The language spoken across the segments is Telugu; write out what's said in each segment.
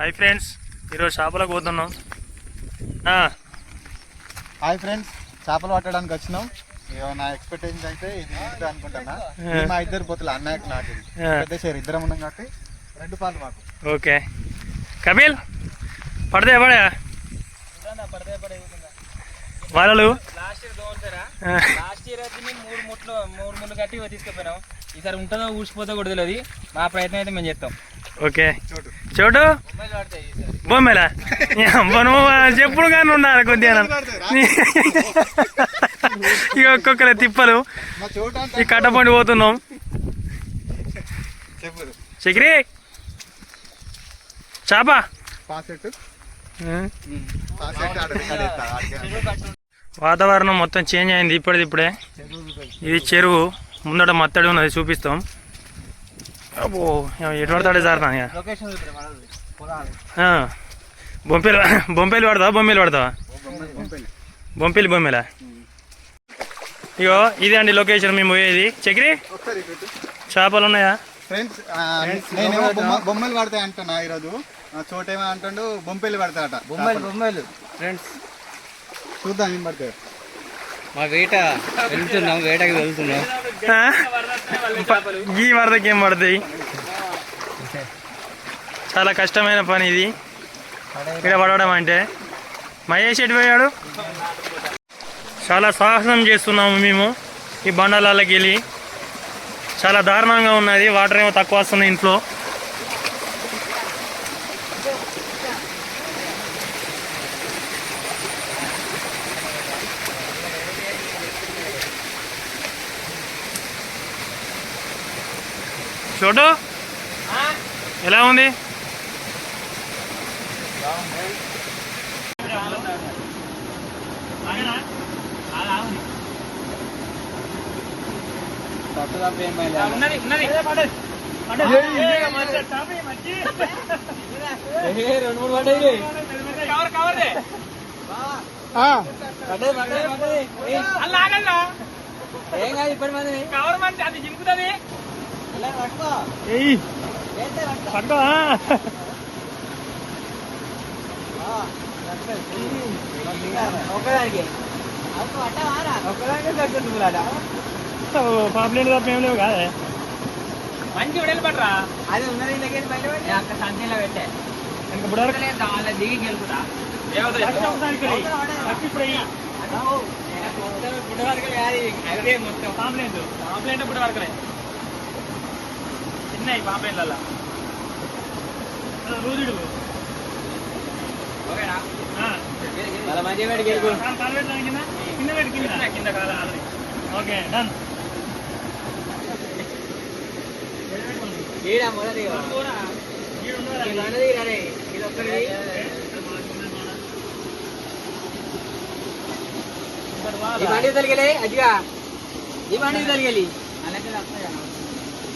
హాయ్ ఫ్రెండ్స్ ఈరోజు చేపలకు పోతున్నాం. ఆ, హాయ్ ఫ్రెండ్స్ చేపలు పట్టడానికి వచ్చినాం. నా ఎక్స్పెక్టేషన్ అయితే ఇది ఇది మా ఇద్దరు పోతులు అన్నయ్యకి నాకు. పెద్ద షేర్ ఇద్దరం ఉన్నాం కాబట్టి రెండు పాలు మాకు. ఓకే. కపిల్ పడదే పడే. వలలు లాస్ట్ ఇయర్ దోమలుతారా ఆ, లాస్ట్ ఇయర్ అయితే మేము మూడు ముట్లు మూడు ముళ్ళు కట్టి తీసుకుపోయినాం. ఈసారి ఉంటుందో ఊసిపోతే కూడా తెలియదు మా ప్రయత్నం అయితే మేము చేస్తాం. ఓకే. చోటు చోటు మొబైల్ పడతాయి ఈసారి చెప్పుడు కానీ ఉన్నారు కొద్దిగా ఇక ఒక్కొక్కరే తిప్పలు. ఈ కట్టపండి పోతున్నాం. చక్రి! చాప? వాతావరణం మొత్తం చేంజ్ అయింది ఇప్పటిది ఇప్పుడే. ఇది చెరువు. ముందట మత్తడి ఉన్నది చూపిస్తాం. అబ్బో ఎటు పడతాడే సార్ నా బొంపేలు బొంపేలు పడతావా బొమ్మేలు పడతావా బొమ్మ- బొమ్మెలు. బొంపేలు బొమ్మేలా? ఇగో ఇదే అండి లొకేషన్ మేము పోయేది. చక్రి చేపలు ఉన్నాయా? ఫ్రెండ్స్ బొమ్మ బొమ్మలు పడతాయి అంటున్నా ఈరోజు. ఆ, చోటేమో అంటుండు బొంపెలు పడతాయట బొమ్మలు బొమ్మలు ఫ్రెండ్స్. చూద్దాం ఏం పడతాయి. మా వేట వెళ్తున్నాం వేటకి వెళ్తున్నాం. ఆ? ఈ వరదకి ఏం పడతాయి? చాలా కష్టమైన పని ఇది. ఇక్కడ పడవడం అంటే. మహేష్ ఎటు పోయాడు? చాలా సాహసం చేస్తున్నాము మేము ఈ బండలాలకి వెళ్ళి చాలా దారుణంగా ఉన్నది వాటర్ ఏమో తక్కువ వస్తుంది ఇంట్లో. చోటు ఎలా ఉంది? రెండు మూడు పడ్డాయి. కవర్ కవర్ ఏం కాదు ఇప్పటి మంది. కవర్ మంది అది జింకుతుంది. ఏయ్ పట్టుకో పాపులేట్ తప్ప ఏం లేవు కాదే. మంచి విడలు పడరా? అది ఉన్నది దగ్గర బయట పెట్టి అక్కడ సంఖ్యలో పెట్టే. ఇంకా బుడవరకు అలా దిగి గెలుపుతా. అదే మొత్తం. పాంప్లెంట్ పాంప్లెంట్ ఇప్పుడు వరకలే చిన్నవి పాంప్లెంట్ల రోజుడు ఓకేనా చాలా మంచిగా పెట్టి గెలుపు కింద పెట్టి కింద కింద కాలం ఓకే డన్ ఈడ మొదటి ఇది ఒక్కడి ఈ బండి తలిగలే అదిగా ఈ బండి తలిగలి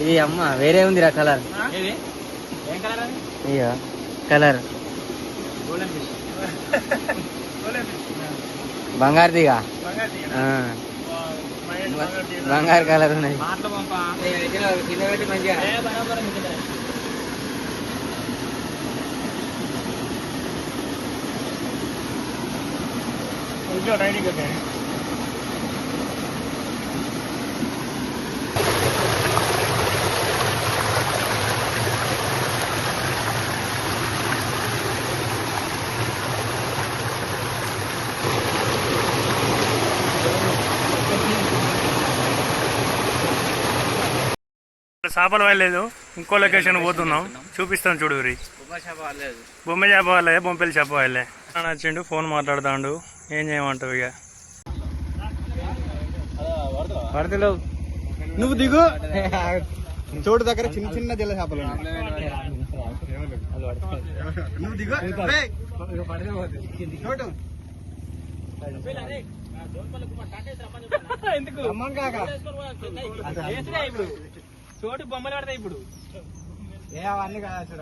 ఇది అమ్మ వేరే ఉందిరా కలర్. ఏది? ఏం కలర్ ఇయ్యో కలర్. బంగారుదిగా ఆ, బంగారు కలర్ ఉన్నది. మాటలు పంపా కింద పెట్టి మంచిగా ఏ బరాబర్ మిగిలిన ఇంట్లో రైడింగ్ ఓకే చేపలు వెళ్ళలేదు ఇంకో లొకేషన్ పోతున్నాం. చూపిస్తాను చూడు బొమ్మ చేప వాళ్ళే బొంపెలు చేప వాళ్ళే వచ్చిండు ఫోన్ మాట్లాడుతాడు. ఏం చేయమంటావు ఇక? పడతలేవు నువ్వు దిగు. చోటు దగ్గర చిన్న చిన్న జల్ల చేపలు. నువ్వు దిగు. ఎందుకు? చోటు బొమ్మలు పడతాయి ఇప్పుడు. ఏ అవన్నీ కాదు చూడ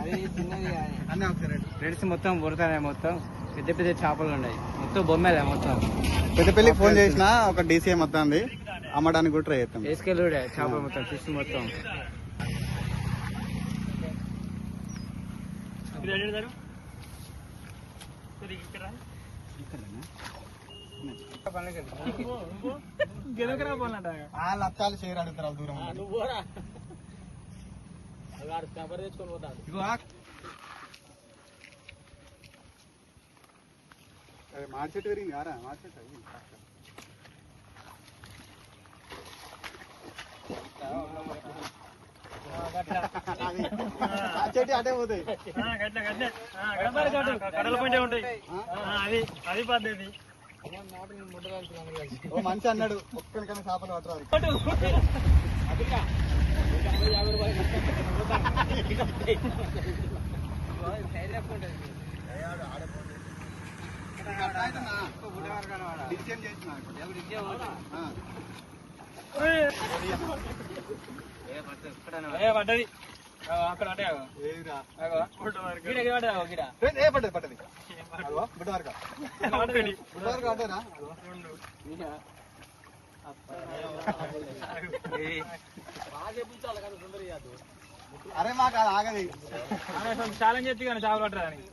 అది చిన్నది అన్నీ ఒకసారి ఫ్రెండ్స్ మొత్తం పుడతాయి మొత్తం. పెద్ద పెద్ద చేపలు ఉన్నాయి. మొత్తం బొమ్మలే మొత్తం. పెద్దపల్లికి ఫోన్ చేసినా ఒక డీసీఎం వస్తుంది అమ్మడానికి కూడా ట్రై చేస్తాం. వేసుకెళ్ళి చేపలు మొత్తం ఫిష్ మొత్తం. గెలకరా పోలంట అత్తాలు చేయరు అడుగుతారు దూరం ఉండి. ఇగో పెరిగింది కారా మాడి అది. అది. చెట్టు అటే పోతాయి కడల పంటే ఉంటాయి అది అది పద్ధతి ఓ అన్నాడు. ఒక్కరికైనా చేపలు పట్టరాదు. ఏ పడ్డది. అక్కడ ఏ, పడ్డది పడ్డది. అరే మాకు అది ఆగది. ఛాలెంజ్ ఎత్తి కానీ చేపలు పట్టదని ఇది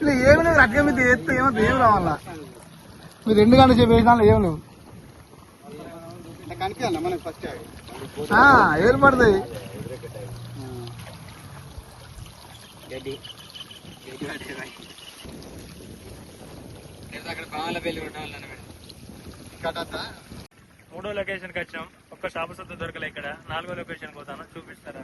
ఇలా ఏమి లేదు రగ్గ మీద ఎత్తే ఏమో ఏం రావాలా మీరు రెండు గంటలు చెప్పి వేసినా ఏం లేవు. కట్టద్దా మూడో లొకేషన్కి వచ్చాం. ఒక్క షాపు సొత్తు దొరకలే ఇక్కడ. నాలుగో లొకేషన్ పోతాను. చూపిస్తారా?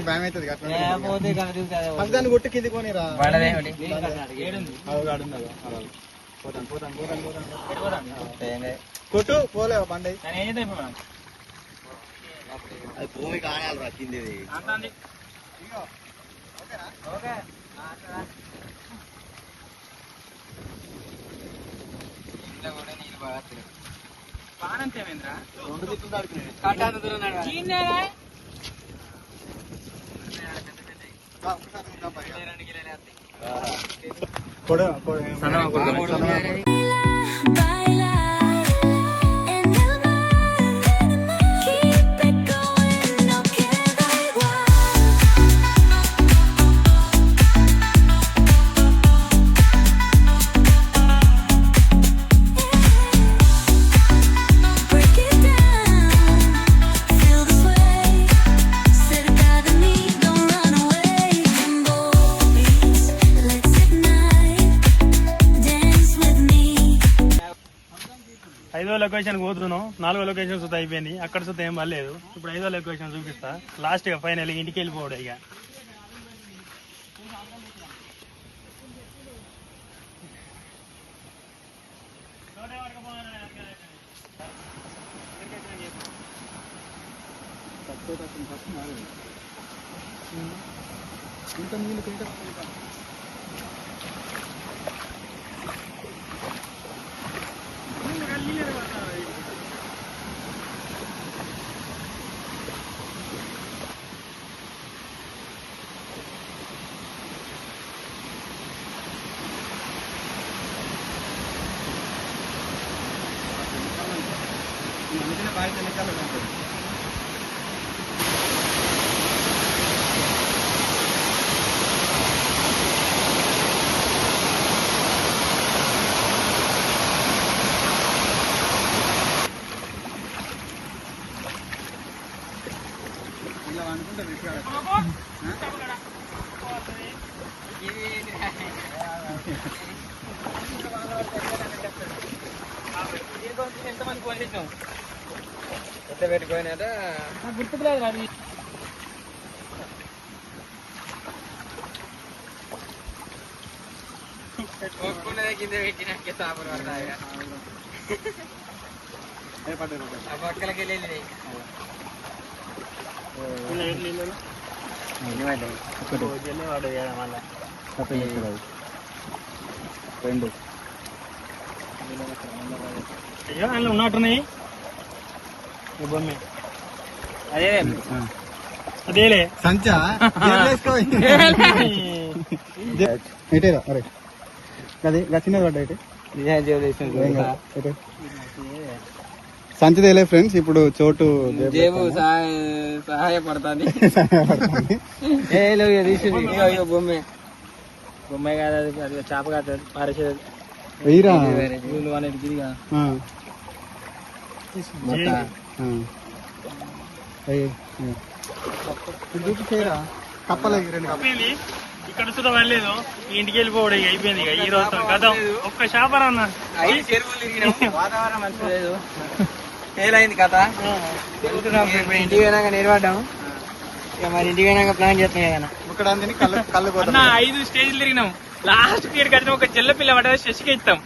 నాకు భయం అవుతుంది దాన్ని కొట్టు కింది కొని రా. పడదే ఒకటి. ఏడుంది? అవి ఆడున్నది పోతాను పోతాను పోతాను. పోతాను ఏం లేదు. కొట్టు. పోలే బండి. భూమి కానాలి రా. కింది. ఇంట్లో కూడా నీళ్ళు బాగా? రెండు దిక్కులు దాడుకునేది కట్టాను దూరం ఐదో లొకేషన్ పోతున్నాం. నాలుగో లొకేషన్ సుత అయిపోయింది. అక్కడ సుత ఏం పర్లేదు. ఇప్పుడు ఐదో లొకేషన్ చూపిస్తా. లాస్ట్గా ఫైనల్ ఇంటికి వెళ్ళిపోవడం ఇక. దీనికోసం ఎంతమంది ఫోన్ చేసినాం నాకు గుర్తుకులేదు అది ఒప్పుకున్నదే కింద పెట్టినాక సాపలు పడతాయి పక్కలకి వెళ్ళి రెండు. అయ్యో అందులో ఉన్నట్టున్నాయి. బొమ్మ. అదే అదేలే. సంచా? ఎటేరా అరే. అది చిన్నది పడ్డా ఇటు? ఏం కాదు. ఇటు. సంచి తేలే ఫ్రెండ్స్ ఇప్పుడు చోటు జేబు సహాయపడుతుంది. బొమ్మే. బొమ్మాయి కాదు అది అది చేప కాదు పారేసేది. వెయ్యిరా వీళ్ళు అనేది ఇక్కడ ఇంటికి వెళ్ళిపోవడం అయిపోయింది ఇక. ఈ రోజు కథ. ఒక్క షాపర్ అన్న? ఐదు చెరువులు తిరిగినాం. వాతావరణం లేదు. ఫెయిల్ కథ. ఇంటికి పోయినాక ఇక మరి ఇంటికి పోయినాక ప్లాన్ చేస్తున్నాం కదా ఇక్కడ ఐదు స్టేజ్లు తిరిగినాం. లాస్ట్ పీరియడ్ కట్టిన ఒక చెల్ల పిల్ల పడ్డది శశికి ఇస్తాం